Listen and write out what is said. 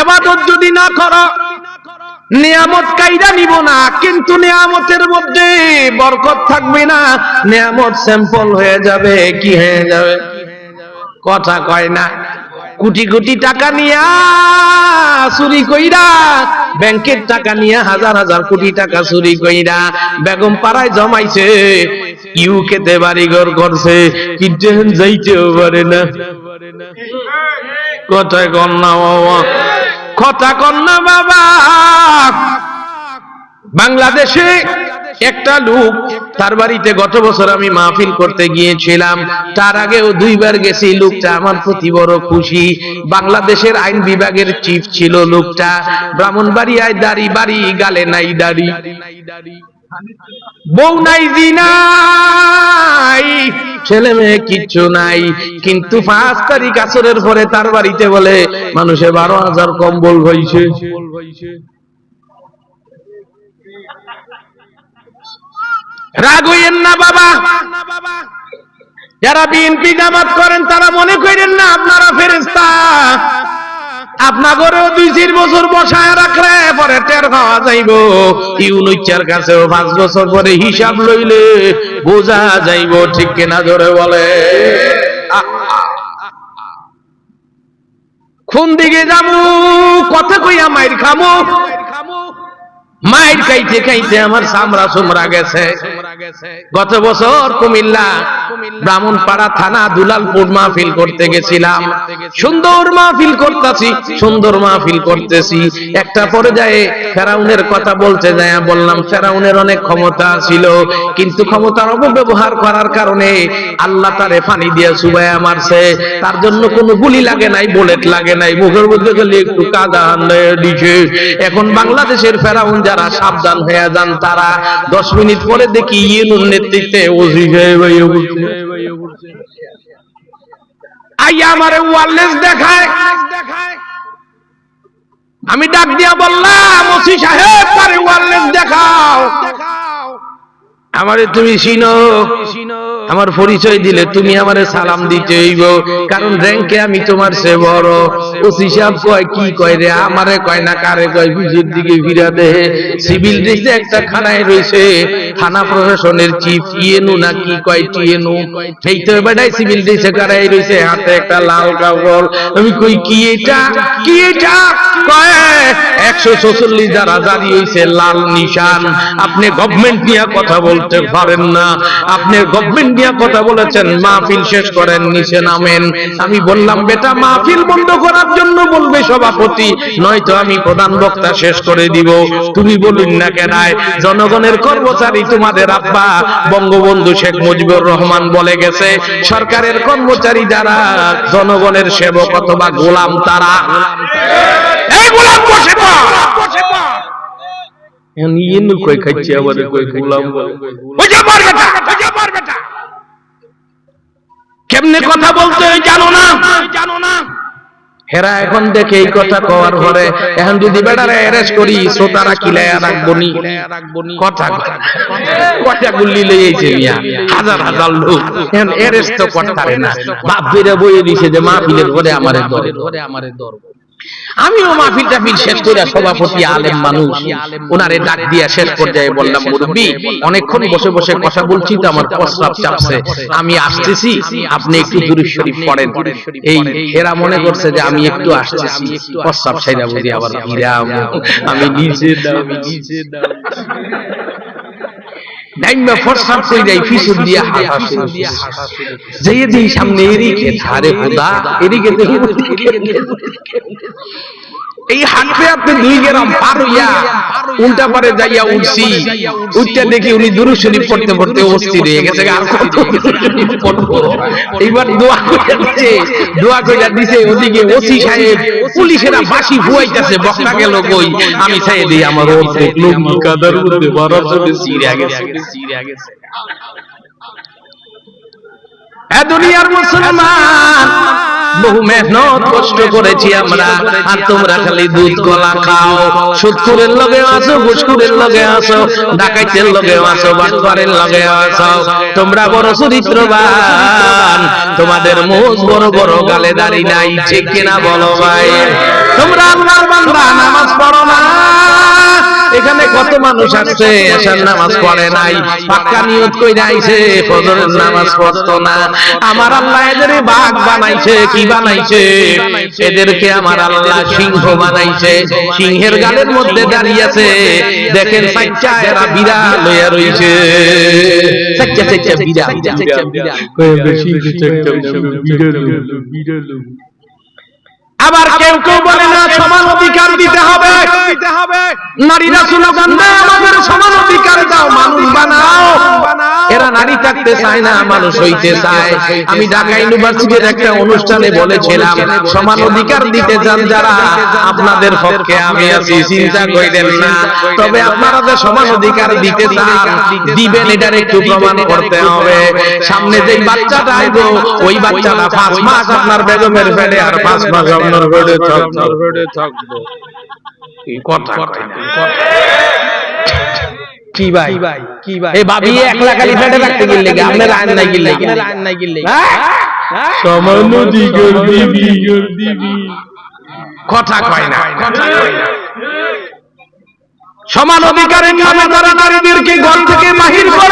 এবাদত যদি না করো, নিয়ামত কাইরা নিব না, কিন্তু নিয়ামতের মধ্যে বরকত থাকবে না। নিয়ামত স্যাম্পল হয়ে যাবে, কি হয়ে যাবে? কথা কয় না। কোটি কোটি টাকা নিয়া চুরি কইরা, ব্যাংকের টাকা নিয়ে হাজার হাজার কোটি টাকা চুরি কইরা বেগম পাড়ায় জমাইছে ইউ ইউকেতে বাড়িঘর করছে কিন্তু যাইতেও পারে না। কথায় কন্যা বাবা। কথা কন্যা বাবা। বাংলাদেশে একটা লোক, তার বাড়িতে গত বছর আমি মাহফিল করতে গিয়েছিলাম। তার আগেও দুইবার গেছি, লোকটা আমার প্রতি বড় খুশি। বাংলাদেশের আইন বিভাগের চিফ ছিল লোকটা। ব্রাহ্মণবাড়িয়ায় দাড়ি বাড়ি, গালে নাই দাড়ি। বউ নাই, জি নাই। ছেলে মেয়ে কিচ্ছু নাই। কিন্তু পাঁচ তারিখ আসরের পরে তার বাড়িতে বলে, মানুষে, বারো হাজার কম্বল হইছে। রাগ হইয়েন না, বাবা। যারা বিএনপি জামাত করেন, তারা মনে করেন না, আপনারা ফেরেস্তা আপনাগরেও দুই চার বছর বসায় রাখলে পরে টের খাওয়া যাইব। ইউনুচার কাছেও পাঁচ বছর পরে হিসাব লইলে বোঝা যাইব, ঠিক কিনা ধরে বলে। খুন দিকে যাব, কথা কইয়া মাইর খামো মাইর খাইতে খাইতে আমার সামরা সুমরা গেছে। গত বছর কুমিল্লা, ব্রাহ্মণপাড়া থানা দুলালপুর মাহফিল করতে গেছিলাম। সুন্দর মাহফিল করতেছি, সুন্দর মাহফিল করতেছি। একটা পর্যায়ে ফেরাউনের কথা বলতে যায় বললাম, ফেরাউনের অনেক ক্ষমতা ছিল, কিন্তু ক্ষমতার অপব্যবহার করার কারণে আল্লাহ তারে ফানি দিয়ে সুবাইয়া মারছে। তার জন্য কোনো গুলি লাগে নাই, বুলেট লাগে নাই, মুখের মধ্যে গেলে একটু কাদা দিছে। এখন বাংলাদেশের ফেরাউন যারা সাবধান হয়ে যান, তারা দশ মিনিট পরে দেখি ইয়েনুর নেতৃত্বে ওজি। আইয়া আমারে ওয়ারলেস দেখায়। আমি ডাক দিয়া বললাম, ওসি সাহেব, তারে ওয়ারলেস দেখাও। আমারে তুমি চিনো। আমার পরিচয় দিলে তুমি আমারে সালাম দিতে হইব। কারণ র্যাঙ্কে আমি তোমার সে বড়। ওসি সাহেব কয়, কি কয় রে? আমারে কয় না, কারে কয়? বিজের দিকে ফিরা দে। সিভিল ড্রেসে একটা খানায় রইছে থানা প্রশাসনের চিফ ইয়েনু না কি কয় টিয়েনু সেই তো বেটাই সিভিল ড্রেসে কারাই রইছে হাতে একটা লাল কাপড়। আমি কই, কি এটা? কি এটা? একশো চৌচল্লিশ যারা জারি হইছে, লাল নিশান। আপনি গভর্নমেন্ট নিয়ে কথা বলতে পারেন না। আপনি গভর্নমেন্ট নিয়ে কথা বলেছেন মাহফিল শেষ করেন নিচে নামেন। আমি বললাম বেটা মাহফিল বন্ধ করার জন্য বলবে সভাপতি নয়তো আমি প্রধান বক্তা শেষ করে দিব। তুমি বলুন না কেনায় জনগণের কর্মচারী তোমাদের আব্বা বঙ্গবন্ধু শেখ মুজিবুর রহমান বলে গেছে সরকারের কর্মচারী যারা জনগণের সেবক অথবা গোলাম তারা। এই গোলাম বসে পড়। এখন ইয়েনু কই খাইছে আবার কই গোলাম বলে। ওই যে মার বেটা, ওই যে মার বেটা। কেমনে কথা বলতে জানো না জানো না? হেরা এখন দেখে এই কথা কওয়ার পরে, এখন যদি বেটারে অ্যারেস্ট করি, শ্রোতারা রাখব নি কথা কথা গুল্লি লই আইছে মিয়া, হাজার হাজার লোক। এখন অ্যারেস্ট তো করতারে না। বাপ বেরে বইয়ে দিছে যে মাহফিলের পরে আমারে ধরে। আমারে ধরবো আমিও মাহফিল টাফিল শেষ করে সভাপতি আলেম মানুষ। ওনারে ডাক দিয়া শেষ পর্যায়ে বললাম, মুরব্বী, অনেকক্ষণ বসে বসে কথা বলছি তো আমার প্রস্রাব চাপছে। আমি আসতেছি, আপনি একটু দুরুদ শরীফ পড়েন। এই এরা মনে করছে যে আমি একটু আসতেছি। প্রস্রাব সাইরা বুঝি আবার আমি নিচে দাও, আমি নিচে দাও। ডাইমা ফরসাত কই যাই পিছন দিয়া হাঁটা শুরু যেই দিন সামনে এদিকে ধারে খোদা, এদিকে দেখি। এই হাঁটতে হাঁটতে দুই গ্রাম পার হইয়া উল্টা পারে যাইয়া উঠছি। উঠতে দেখি উনি দুরু শরীফ পড়তে পড়তে অস্থির হয়ে গেছে। আর কত? এইবার দোয়া দিছে। দোয়া কইরা দিছে ওদিকে ওসি সাহেব, পুলিশেরা বাসি ভুয়াইতাছে বক্তা গেল কই? আমি আমার অর্ধেক লোক কাদার সিরিয়া গেছে সিরিয়া গেছে। এ দুনিয়ার মুসলমান, বহু মেহনত কষ্ট করেছি আমরা। আর তোমরা খালি দুধ, কলা খাও। সুৎকুরের লগে আসো ঘুষকুরের লগে আসো ডাকাইতের লগে আসো লগে আসো তোমরা বড় চরিত্রবান। তোমাদের মুখ বড় বড়, গালে দাড়ি নাই, ঠিক কিনা বলো ভাই? তোমরা আল্লাহর বান্দা, নামাজ পড়ো না। এখানে কত মানুষ আসছে এসার নামাজ পড়ে নাই। পাক্কা নিয়ত কইরা আইছে ফজরের নামাজ পড়তো না। আমার আল্লাহ এদের বাঘ বানাইছে কি বানাইছে? এদেরকে আমার আল্লাহ সিংহ বানাইছে। সিংহের গালের মধ্যে দাঁড়িয়ে আছে। দেখেন সাচ্চা এরা বিড়াল লইয়া রইছে। সাচ্চা সাচ্চা বিড়াল। আবার কেউ কেউ বলে না সমান অধিকার দিতে হবে। নারীরা স্লোগান আমাদের সমান অধিকার দাও, মানুষ বানাও। এরা নারী থাকতে চায় না, মানুষ হইতে চায়। আমি ঢাকা ইউনিভার্সিটির একটা অনুষ্ঠানে বলেছিলাম, সমান অধিকার দিতে চান যারা, আপনাদের পক্ষে আমি আছি, চিন্তা করিলেন না। তবে আপনারা যে সমান অধিকার দিতে চান, দিবেন, এটার একটু প্রমাণ করতে হবে। সামনে যে বাচ্চাটা আইব, ওই বাচ্চাটা পাঁচ মাস আপনার বেগমের পেটে আর পাঁচ মাস আপনার পেটে থাকবে। কথা কয় না, কথা। কি ভাই? কি ভাই? এই ভাবি একলা খালি পেটে রাখতে গেলে কি? আপনার আইন নাই গেলে কি? আইন নাই গেলে সামান্য দিগর দিবি। কথা কয় না। কথা কয় না। সমান অধিকারের নামে তারা নারীদেরকে ঘর থেকে বাহির করে